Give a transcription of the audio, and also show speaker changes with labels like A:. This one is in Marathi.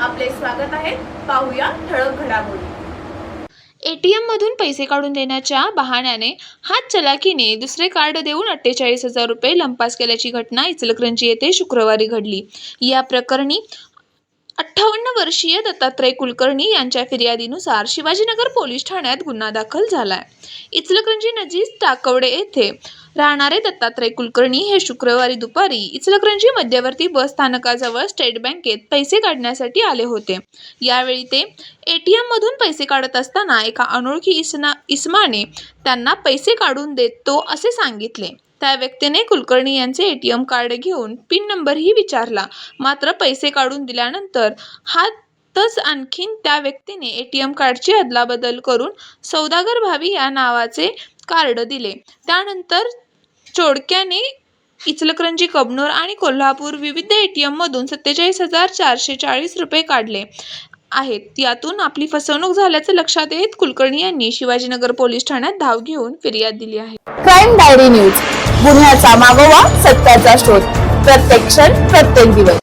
A: आपले स्वागत आहे. पाहूया ठळक घडामोडी.
B: एटीएम मधून पैसे काढून देण्याच्या बहाण्याने हात चलाकीने दुसरे कार्ड देऊन अठ्ठेचाळीस हजार रुपये लंपास केल्याची घटना इचलकरंजी येथे शुक्रवारी घडली. या प्रकरणी अठ्ठावन्न वर्षीय दत्तात्रय कुलकर्णी यांच्या फिर्यादीनुसार शिवाजीनगर पोलीस ठाण्यात गुन्हा दाखल झालाय. इचलकरंजी नजीक टाकवडे येथे राहणारे दत्तात्रय कुलकर्णी हे शुक्रवारी दुपारी इचलकरंजी मध्यवर्ती बस स्थानकाजवळ स्टेट बँकेत पैसे काढण्यासाठी आले होते. यावेळी ते एटीएम मधून पैसे काढत असताना एका अनोळखी इसना इसमाने त्यांना पैसे काढून देतो असे सांगितले. त्या व्यक्तीने कुलकर्णी यांचे एटीएम कार्ड घेऊन पिन नंबरही विचारला. मात्र पैसे काढून दिल्यानंतर हातच आणखीन त्या व्यक्तीने एटीएम कार्डची अदलाबदल करून सौदागर भावी या नावाचे कार्ड दिले. त्यानंतर चोडक्याने इचलकरंजी कबनूर आणि कोल्हापूर विविध ए टी एममधून सत्तेचाळीस हजार चारशे चाळीस रुपये काढले. आहेत. यातून आपली फसवणूक झाल्याचं लक्षात येत कुलकर्णी यांनी शिवाजीनगर पोलीस ठाण्यात धाव घेऊन फिर्याद दिली आहे.
C: Crime diary news. गुन्ह्याचा मागोवा सत्याचा शोध. प्रत्येक क्षण प्रत्येक दिवस.